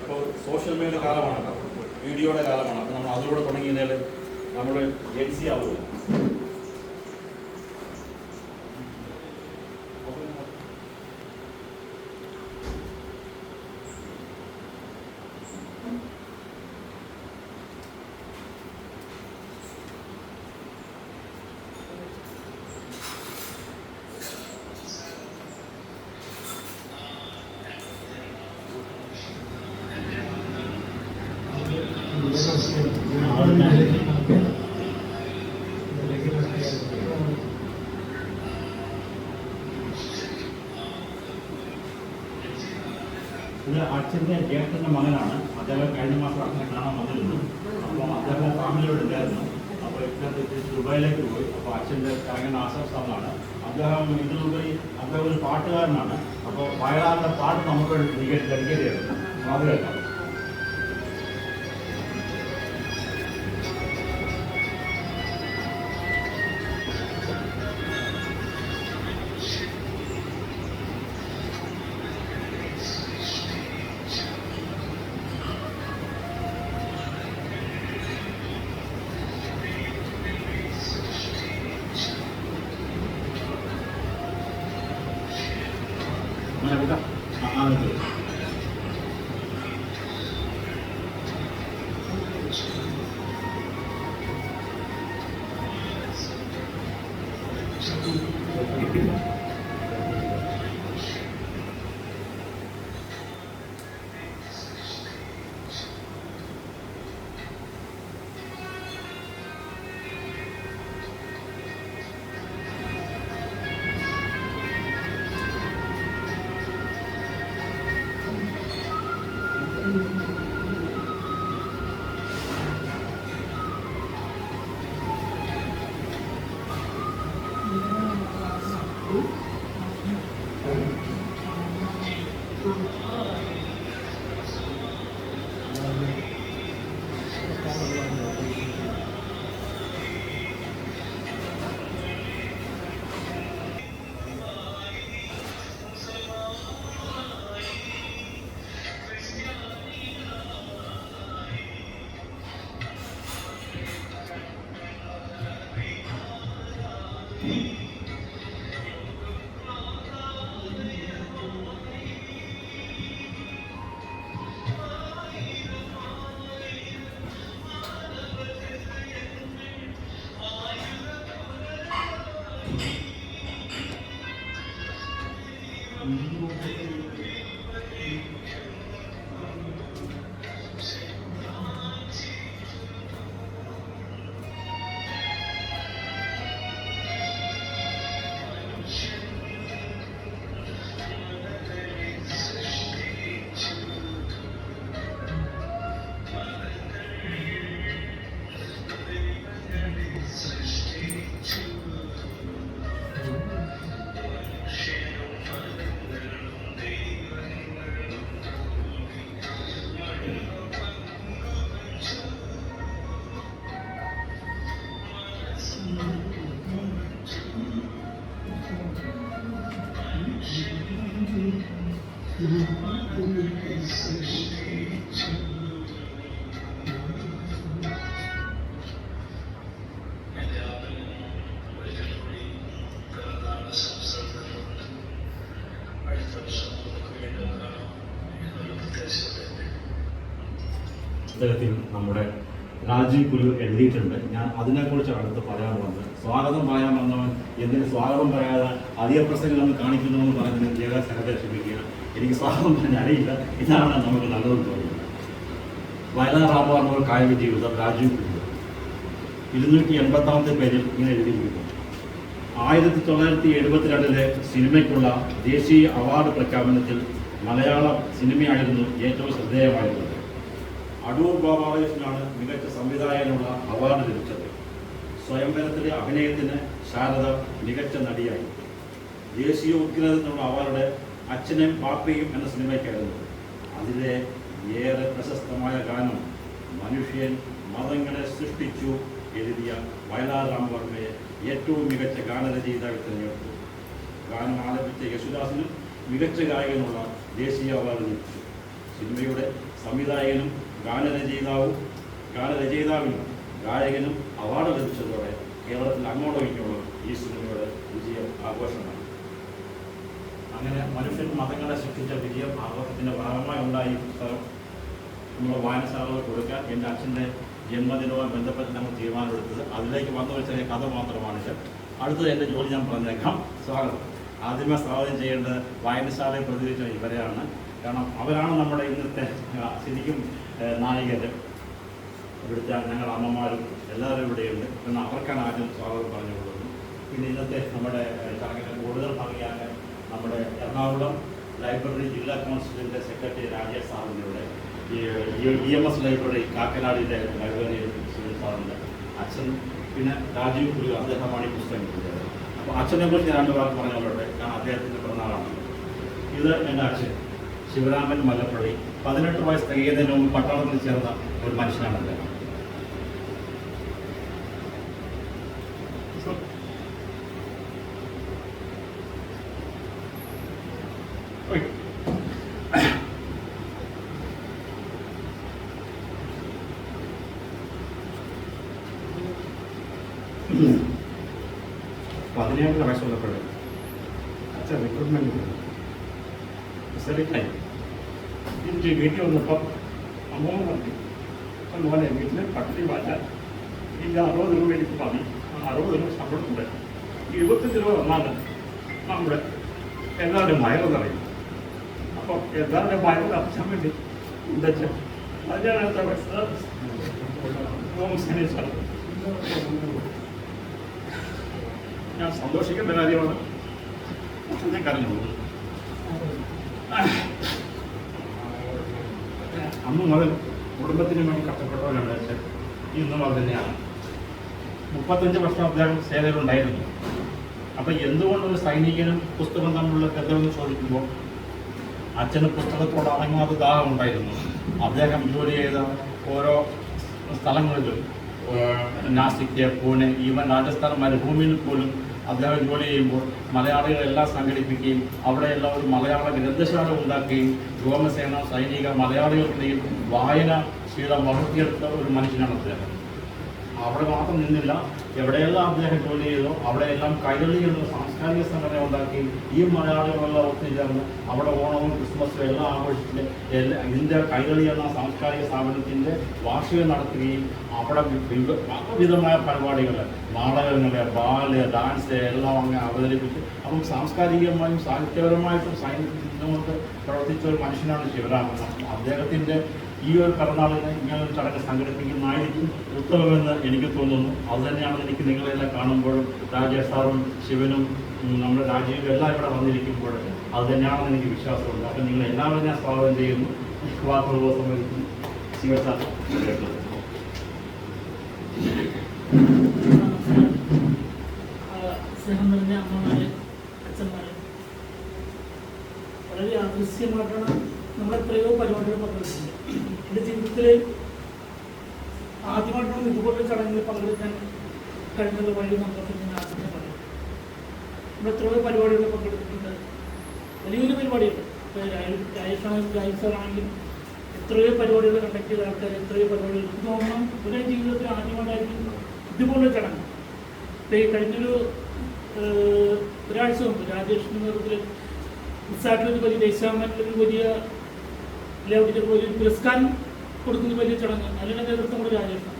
ഇപ്പോൾ social media കാലമാണ് വീഡിയോയുടെ കാലമാണ്. അപ്പോൾ നമ്മൾ അതിലൂടെ തുടങ്ങിയതിൽ നമ്മൾ ജെൻസി ആവുക ഇത് അച്ഛന്റെ ജ്യേഷ്ഠന്റെ മകനാണ്. അദ്ദേഹം കഴിഞ്ഞ മാസം അച്ഛനെ കാണാൻ വന്നിരുന്നു. അപ്പോൾ അദ്ദേഹം ഫാമിലിയോട് ഉണ്ടായിരുന്നു. അപ്പോൾ ഇപ്പോഴത്തെ ദുബായിലേക്ക് പോയി. അപ്പോൾ അച്ഛന്റെ ചടങ്ങിന് ആശ്വാസമാണ് അദ്ദേഹം ഇതിലുപരി അദ്ദേഹം ഒരു പാട്ടുകാരനാണ്. അപ്പോൾ വയലാറിന്റെ പാട്ട് നമുക്ക് ഡെഡിക്കേറ്റ് ചെയ്യണം അത് കേൾക്കാം. 気になる。 마음이 있으시겠죠 രാജീവ് കുരു എഴുതിയിട്ടുണ്ട്. ഞാൻ അതിനെക്കുറിച്ചാണ് അടുത്ത് പറയാൻ പോകുന്നത്. സ്വാഗതം പറയാൻ വന്നവൻ എന്തിന് സ്വാഗതം പറയാതെ അധിക പ്രസംഗങ്ങൾ കാണിക്കുന്നു എന്ന് പറഞ്ഞതിന് ജഗ സ്ഥലത്തെ ക്ഷമിക്കുക എനിക്ക് സ്വാഗതം പറഞ്ഞ അറിയില്ല ഇതാണ് നമുക്ക് നല്ലതെന്ന് തോന്നുന്നത്. വയലാർ റാബു പറഞ്ഞ കായിക ജീവിതം രാജീവ് കുരു ഇരുന്നൂറ്റി എൺപത്താമത്തെ പേരിൽ ഇങ്ങനെ എഴുതിയിരിക്കുന്നു. ആയിരത്തി തൊള്ളായിരത്തി എഴുപത്തിരണ്ടിലെ സിനിമയ്ക്കുള്ള ദേശീയ അവാർഡ് പ്രഖ്യാപനത്തിൽ മലയാള സിനിമയായിരുന്നു ഏറ്റവും ശ്രദ്ധേയമായിരുന്നത് അടൂർ ഗോപാലകൃഷ്ണനാണ് മികച്ച സംവിധായകനുള്ള അവാർഡ് ലഭിച്ചത്. സ്വയംവരത്തിലെ അഭിനയത്തിന് ശാരദ മികച്ച നടിയായി. ദേശീയ ഉദ്ഗ്രഹത്തിനുള്ള അവാർഡ് അച്ഛനും പാപ്പയും എന്ന സിനിമയ്ക്കായിരുന്നു. അതിലെ ഏറെ പ്രശസ്തമായ ഗാനം മനുഷ്യൻ മതങ്ങളെ സൃഷ്ടിച്ചു എഴുതിയ വയലാർ രാമവർമ്മയെ ഏറ്റവും മികച്ച ഗാനരചയിതാവ് തിരഞ്ഞെടുത്തു. ഗാനം ആലപിച്ച യേശുദാസിനും മികച്ച ഗായകനുള്ള ദേശീയ അവാർഡ് ലഭിച്ചു. സിനിമയുടെ സംവിധായകനും ഗാനരചയിതാവും ഗാനരചയിതാവിനും ഗായകനും അവാർഡ് ലഭിച്ചതോടെ കേരളത്തിൽ അങ്ങോട്ട് ഇങ്ങോട്ടോ ഈ സിനിമയുടെ വിജയം ആഘോഷമാണ്. അങ്ങനെ മനുഷ്യൻ മതങ്ങളെ സൃഷ്ടിച്ച വിജയം ആഘോഷത്തിന്റെ ഭാഗമായി ഉണ്ടായി പുസ്തകം. നമ്മുടെ വായനശാലകൾ കൊടുക്കാൻ എന്റെ അച്ഛന്റെ ജന്മദിനവുമായി ബന്ധപ്പെട്ട് നമ്മൾ തീരുമാനമെടുത്തത്. അതിലേക്ക് വന്നു വെച്ച കഥ മാത്രമാണ് അടുത്തത് എന്റെ ജോലി ഞാൻ പറഞ്ഞേക്കാം. സ്വാഗതം. ആദ്യമേ സ്വാഗതം ചെയ്യേണ്ടത് വായനശാലയെ പ്രതികരിച്ച ഇവരെയാണ്. കാരണം അവരാണ് നമ്മുടെ ഇന്നത്തെ ശരിക്കും നായികർ ഇവിടുത്തെ ഞങ്ങൾ അമ്മമാരും എല്ലാവരും ഇവിടെയുണ്ട്. എന്നാൽ അവർക്കാണ് ആദ്യം സ്വാഗതം പറഞ്ഞു കൊടുക്കുന്നത് പിന്നെ ഇന്നത്തെ നമ്മുടെ ചടങ്ങിന്റെ കൂടുതൽ ഭംഗിയാക്കാൻ നമ്മുടെ എറണാകുളം ലൈബ്രറി ജില്ലാ കൗൺസിലിന്റെ സെക്രട്ടറി രാജേഷ് സാറിന്റെ ഇ എം എസ് ലൈബ്രറി കാക്കനാടിന്റെ ലൈബ്രറി സാറിന്റെ അച്ഛൻ പിന്നെ രാജീവ് കുരു അദ്ദേഹമാണ് ഈ പുസ്തകം കൊടുത്തത് അപ്പോൾ അച്ഛനെ കുറിച്ച് രണ്ട് വാക്ക് പറഞ്ഞോട്ടെ കാരണം അദ്ദേഹത്തിന്റെ പിറന്നാളാണ്. ഇത് എന്റെ അച്ഛൻ. ശിവരാമൻ മല്ലപ്പള്ളി പതിനെട്ട് വയസ്സ് തികയുന്നതിന് മുമ്പ് പട്ടാളത്തിൽ ചേർന്ന ഒരു മനുഷ്യനാണ് അദ്ദേഹം പതിനേഴ് വയസ്സുള്ളപ്പോഴേ അച്ഛൻ റിക്രൂട്ട്മെന്റ് സെലക്റ്റായി എനിക്ക് വീട്ടിൽ വന്നപ്പം അമ്മ പറഞ്ഞു അതുപോലെ വീട്ടിൽ പട്ടി മാറ്റാൻ ഇല്ല അറുപത് രൂപ എനിക്ക് മതി അറുപത് രൂപ ശമ്പളമുണ്ട് ഇരുപത്തഞ്ച് രൂപ വന്നാൽ നമ്മുടെ എല്ലാവരും വയറ് നിറയും. അപ്പോൾ എല്ലാവരും മയറ് അച്ഛൻ വേണ്ടി ഉണ്ടച്ച ഞാൻ സന്തോഷിക്കേണ്ട കാര്യമാണ്. ഞാൻ കരഞ്ഞു അന്ന് മുതൽ കുടുംബത്തിന് വേണ്ടി കഷ്ടപ്പെട്ടവരാണ് ഈ ഇന്നും അത് തന്നെയാണ്. മുപ്പത്തഞ്ച് വർഷം അദ്ദേഹം സേനയിലുണ്ടായിരുന്നു. അപ്പം എന്തുകൊണ്ട് ഒരു സൈനികനും പുസ്തകം തമ്മിലുള്ള ബന്ധമെന്ന് ചോദിക്കുമ്പോൾ അച്ഛന് പുസ്തകത്തോട് അടങ്ങാതെ ദാഹം ഉണ്ടായിരുന്നു. അദ്ദേഹം ജോലി ചെയ്ത ഓരോ സ്ഥലങ്ങളിലും നാസിക് പൂനെ ഈവൻ രാജസ്ഥാൻ മരുഭൂമിയിൽ പോലും അദ്ദേഹം ജോലി ചെയ്യുമ്പോൾ മലയാളികളെല്ലാം സംഘടിപ്പിക്കുകയും അവിടെയെല്ലാം ഒരു മലയാള ഗ്രന്ഥശാല ഉണ്ടാക്കുകയും വ്യോമസേന സൈനിക മലയാളികൾക്കിടയിൽ വായന ശീലം വളർത്തിയെടുത്ത ഒരു മനുഷ്യനാണ് അദ്ദേഹം. അവിടെ മാത്രം നിന്നില്ല. എവിടെയെല്ലാം അദ്ദേഹം ജോലി ചെയ്തോ അവിടെയെല്ലാം കൈരളി എന്ന സാംസ്കാരിക സംഘടന ഉണ്ടാക്കി ഈ മലയാളികളെല്ലാം ഒത്തുചേർന്ന് അവിടെ ഓണവും ക്രിസ്മസും എല്ലാം ആഘോഷിച്ചിട്ട് എല്ലാ ഇന്ത്യ കൈരളി എന്ന സാംസ്കാരിക സ്ഥാപനത്തിന്റെ വാർഷികം നടത്തുകയും അവിടെ വിവ- വിവിധമായ പരിപാടികൾ നാടകങ്ങൾ ബാൽ ഡാൻസ് എല്ലാം അങ്ങനെ അവതരിപ്പിച്ച് അപ്പം സാംസ്കാരികമായും സാഹിത്യപരമായിട്ടും സൈനിക പ്രവർത്തിച്ച ഒരു മനുഷ്യനാണ് ശിവരാമൻ. അദ്ദേഹത്തിന്റെ ഈ ഒരു പിറന്നാളിന് ഇങ്ങനെ ഒരു ചടങ്ങ് സംഘടിപ്പിക്കുന്നതായിരിക്കും ഉത്തമമെന്ന് എനിക്ക് തോന്നുന്നു. അതുതന്നെയാണ് എനിക്ക് നിങ്ങളെല്ലാം കാണുമ്പോഴും രാജേഷ് സാറും ശിവനും നമ്മുടെ രാജീവും എല്ലാം ഇവിടെ വന്നിരിക്കുമ്പോൾ അത് തന്നെയാണെന്ന് എനിക്ക് വിശ്വാസമുണ്ട്. അപ്പം നിങ്ങൾ എല്ലാവരും ഞാൻ സ്വാഗതം ചെയ്യുന്നു. സാർ കേട്ടത് സ്നേഹം നിറഞ്ഞ അമ്മമാരെ അച്ഛന്മാരെ വളരെ ആദൃശ്യമായിട്ടാണ് നമ്മൾ എത്രയോ പരിപാടികൾ പങ്കെടുക്കുന്നുണ്ട് എന്റെ ജീവിതത്തിൽ ആദ്യമായിട്ടാണ് ഇതുപോലൊരു ചടങ്ങിൽ പങ്കെടുക്കാൻ കഴിഞ്ഞത് വഴി നമുക്ക് ഞാൻ ആദ്യമേ പറയും നമ്മൾ എത്രയോ പരിപാടികൾ പങ്കെടുത്തിട്ടുണ്ട്. വലിയ വലിയ പരിപാടികൾ രാജേഷ് സാറാണെങ്കിലും എത്രയോ പരിപാടികൾ കണ്ടക്ട് ചെയ്ത ആൾക്കാർ എത്രയോ പരിപാടികൾ. എനിക്ക് തോന്നണം ഇവരുടെ ജീവിതത്തിൽ ആദ്യമായിട്ടായിരിക്കും ഇതുപോലൊരു ചടങ്ങ്. ഈ കഴിഞ്ഞൊരു ഒരാഴ്ച മുമ്പ് രാജേഷിന്റെ നേതൃത്വത്തിൽ ഉത്സാഹത്തിലൊരു വലിയ ദേശാമറ്റിലൊരു വലിയ ലേഔട്ടിന്റെ ഒരു പുരസ്കാരം കൊടുക്കുന്ന വലിയ ചടങ്ങ്. അതിനുള്ള നേതൃത്വം കൂടെ രാജ്യത്ത്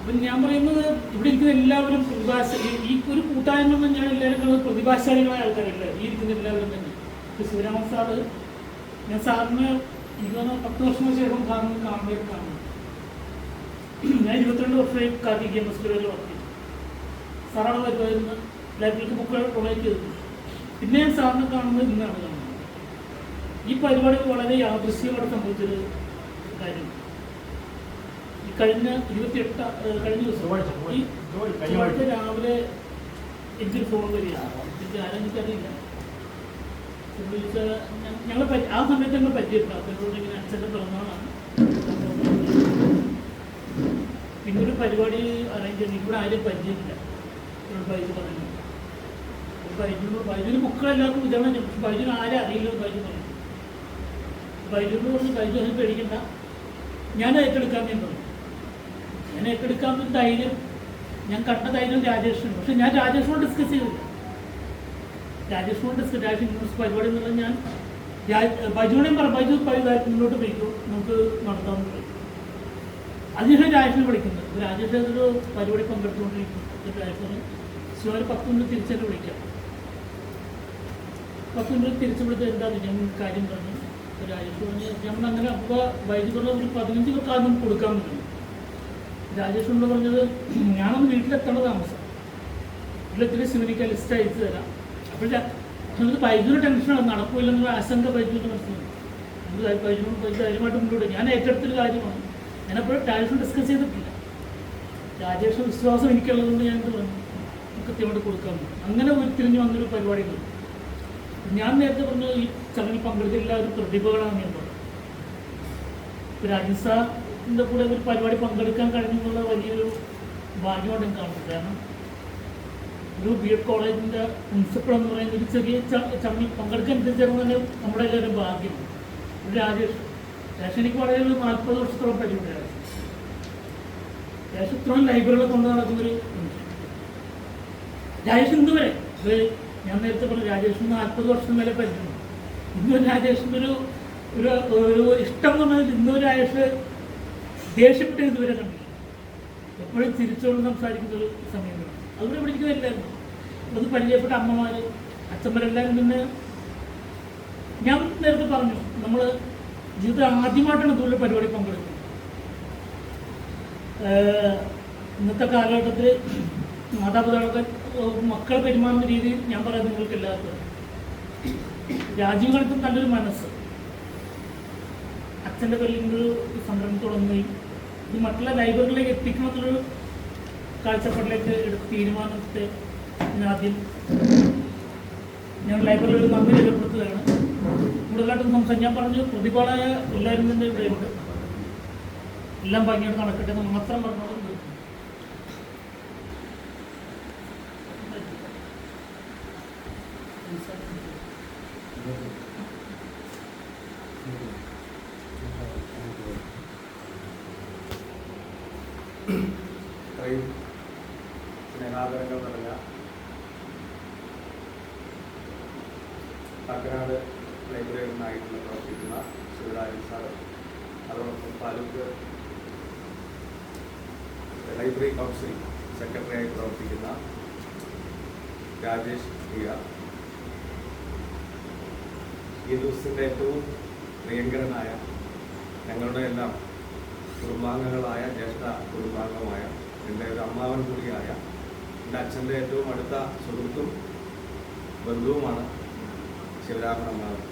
അപ്പം ഞാൻ പറയുന്നത് ഇവിടെ ഇരിക്കുന്ന എല്ലാവരും പ്രതിഭാശ ഈ- ഒരു കൂട്ടായ്മ തന്നെയാണ് എല്ലാവരും പ്രതിഭാശാലികളായ ആൾക്കാരല്ല? ഈ ഇരിക്കുന്ന എല്ലാവരും തന്നെ. ഇപ്പൊ ശിവരാമൻ സാറ് ഞാൻ സാറിന് ഇരുപത് പത്ത് വർഷത്തിന് ശേഷം സാറിന് കാണുമ്പോൾ കാണുന്നു ഞാൻ ഇരുപത്തിരണ്ട് വർഷമായി കാർത്തി ഗെയിം എസ് ലെവലിൽ വർക്ക് ചെയ്തു. സാറാണ് വരുമായിരുന്നു ലൈബ്രറിക്ക് ബുക്കുകൾ പ്രൊവൈഡ് ചെയ്തു പിന്നെ ഞാൻ സാറിനെ കാണുന്നത് ഇന്നാണ്. ഈ പരിപാടി വളരെ യാദൃശ്യമായിട്ട് സംഭവിച്ചൊരു കാര്യം. ഈ കഴിഞ്ഞ ഇരുപത്തിയെട്ട് കഴിഞ്ഞ ദിവസം ഈ ചൊവ്വാഴ്ച. രാവിലെ എനിക്കൊരു ഫോൺ വരികയാണ് എനിക്ക് ആരും എനിക്കറിയില്ല. വിളിച്ച ഞങ്ങൾ ആ സമയത്ത് ഞങ്ങൾ പറ്റിയിട്ടുണ്ട് അതിനോട് ഇങ്ങനെ അച്ഛന്റെ പിറന്നാളാണ്. പിന്നെ ഒരു പരിപാടി അറേഞ്ച് ചെയ്തു ഇവിടെ ആരും പരിചയമില്ല. ബൈജു പറഞ്ഞു. ബൈജു ബൈജുവിന് ബുക്കുകളെല്ലാവർക്കും വിതരണം ബൈജുവിന് ആരും അറിയില്ല ബൈജു പറഞ്ഞു. ബൈജുവിനോട് ഒന്നും ബൈജു അതിന് പേടിക്കണ്ട. ഞാൻ ഏറ്റെടുക്കാൻ പറഞ്ഞു. ഞാൻ ഏറ്റെടുക്കാമെന്നൊരു ധൈര്യം ഞാൻ കണ്ട ധൈര്യം രാജേഷിന്. പക്ഷെ ഞാൻ രാജേഷിനോട് ഡിസ്കസ് ചെയ്തില്ല. രാജേഷിനോട് ഡിസ്കസ് രാജേഷ് ന്യൂസ് പരിപാടി എന്നുള്ളത് ഞാൻ ബൈജുവിനെയും പറഞ്ഞു ബൈജു പൈതായി മുന്നോട്ട് പോയിക്കോ. നമുക്ക് പറയും അതിനുശേഷം രാജേഷിനെ വിളിക്കുന്നത് രാജേഷ് ഒരു പരിപാടി പങ്കെടുത്തുകൊണ്ടിരിക്കുന്നു. അപ്പോൾ ശിവന് പറഞ്ഞു പത്ത് മിനിറ്റ് തിരിച്ചൊക്കെ വിളിക്കാം. പത്ത് മിനിറ്റ് തിരിച്ചു വിളിച്ചത് എന്താണെന്ന് ഞാൻ കാര്യം പറഞ്ഞു. പറഞ്ഞു നമ്മൾ അങ്ങനെ അപ്പോൾ ഒരു പതിനഞ്ച് പേർക്ക് നമുക്ക് കൊടുക്കാൻ പറ്റും രാജേഷ് കൊണ്ട് പറഞ്ഞത് ഞാനൊന്ന് വീട്ടിലെത്തേണ്ട താമസം വീട്ടിലെത്തിരി സിനിമയ്ക്ക് ലിസ്റ്റ് അയച്ചു തരാം അപ്പോൾ നമുക്ക് വൈദ്യുതി ടെൻഷനാണ് നടക്കില്ലെന്നുള്ള ആശങ്ക വൈദ്യുതി മനസ്സിലായി നമുക്ക് വൈദ്യുതി ധൈര്യമായിട്ട് മുന്നോട്ട് ഞാൻ ഏറ്റെടുത്തൊരു കാര്യമാണ് ഞാനപ്പോഴും രാജേഷ് ഡിസ്കസ് ചെയ്തിട്ടില്ല രാജേഷ് വിശ്വാസം എനിക്കുള്ളതുകൊണ്ട് ഞാൻ എന്ത് പറഞ്ഞു കൃത്യമായിട്ട് കൊടുക്കാൻ അങ്ങനെ ഒരു ഉരുത്തിരിഞ്ഞ് വന്നൊരു പരിപാടികൾ ഞാൻ നേരത്തെ പറഞ്ഞ ഈ ചടങ്ങിൽ പങ്കെടുത്ത എല്ലാവരും പ്രതിഭകളാണ് ഞാൻ പറഞ്ഞത്. ഇപ്പോൾ രാജീവ് സാറിന്റെ കൂടെ ഒരു പരിപാടി പങ്കെടുക്കാൻ കഴിഞ്ഞു എന്നുള്ള വലിയൊരു ഭാഗ്യമാണ് ഞാൻ കാണുന്നത്. കാരണം ഒരു ബി എഡ് കോളേജിന്റെ പ്രിൻസിപ്പൾ എന്ന് പറയുന്ന ഒരു ചെറിയ ചടങ്ങിൽ പങ്കെടുക്കാൻ എത്തിച്ചേർന്ന് തന്നെ നമ്മുടെ എല്ലാവരും ഭാഗ്യമാണ് ഒരു രാജേഷ് രാജേഷ് എനിക്ക് വളരെ ഒരു നാൽപ്പത് വർഷത്തോളം പരിപാടിയാണ് രാജേഷ്. ഇത്രയും ലൈബ്രറികളെ കൊണ്ട് നടക്കുന്നൊരു രാജേഷ് ഇന്ന് വരെ ഞാൻ നേരത്തെ പറഞ്ഞു രാജേഷിന് നാൽപ്പത് വർഷം മേലെ പറ്റുന്നു ഇന്നും രാജേഷിന്റെ ഒരു ഒരു ഒരു ഇഷ്ടം എന്ന് പറഞ്ഞാൽ ഇന്ന് രാജേഷ് ദേഷ്യപ്പെട്ട് ഇതുവരെ കണ്ടില്ല എപ്പോഴും തിരിച്ചോളം സംസാരിക്കുന്ന ഒരു സമയമാണ്. ഇരിക്കുന്ന എല്ലാവരും അത് പരിചയപ്പെട്ട അമ്മമാർ അച്ഛന്മാരെല്ലാവരും പിന്നെ ഞാൻ നേരത്തെ പറഞ്ഞു നമ്മൾ ജീവിതത്തിൽ ആദ്യമായിട്ടാണ് ഇതുപോലെ പരിപാടി പങ്കെടുക്കുന്നത്. ഇന്നത്തെ കാലഘട്ടത്തിൽ മാതാപിതാക്കളൊക്കെ ഏഹ് മക്കൾ പെരുമാറുന്ന രീതി ഞാൻ പറയുന്നത് നിങ്ങൾക്ക് എല്ലാവർക്കും രാജീവ് നല്ലൊരു മനസ്സ്. അച്ഛന്റെ പേരിൽ ഇങ്ങനൊരു സംരംഭം തുടങ്ങുകയും ഇത് മറ്റുള്ള ലൈബ്രറികളിലേക്ക് എത്തിക്കണമെന്നുള്ളൊരു കാഴ്ചപ്പാടിലേക്ക് എടുത്ത തീരുമാനത്തെ ഞാൻ ആദ്യം ഞാൻ ലൈബ്രറിയിൽ ഒരു നന്ദി രേഖപ്പെടുത്തുകയാണ്. കൂടുതലായിട്ടും സംസാരിച്ച് ഞാൻ പറഞ്ഞു പ്രതിഭാളായ എല്ലാവരും തന്നെ ഇവിടെയുണ്ട്. എല്ലാം ഭംഗിയായിട്ട് നടക്കട്ടെ എന്ന് മാത്രം പറഞ്ഞോളൂ. ഇത്രയും സ്നേഹാദരങ്ങൾ നിറഞ്ഞ കാക്കനാട് ലൈബ്രറിയിലായിട്ടുള്ള പ്രവർത്തിക്കുന്ന ശിവരാജൻ സാർ അതോടൊപ്പം താലൂക്ക് ലൈബ്രറി കൗൺസിൽ സെക്രട്ടറിയായി പ്രവർത്തിക്കുന്ന രാജേഷ് പ്രിയ ഈ ദിവസത്തിന്റെ ഏറ്റവും പ്രിയങ്കരനായ ഞങ്ങളുടെ എല്ലാം കുടുംബാംഗങ്ങളായ ജ്യേഷ്ഠ കുടുംബാംഗമായ എന്റെ ഒരു അമ്മാവൻ കൂടിയായ എന്റെ അച്ഛന്റെ ഏറ്റവും അടുത്ത സുഹൃത്തും ബന്ധുവുമാണ് ശിവരാമൻ അമ്മാവൻ.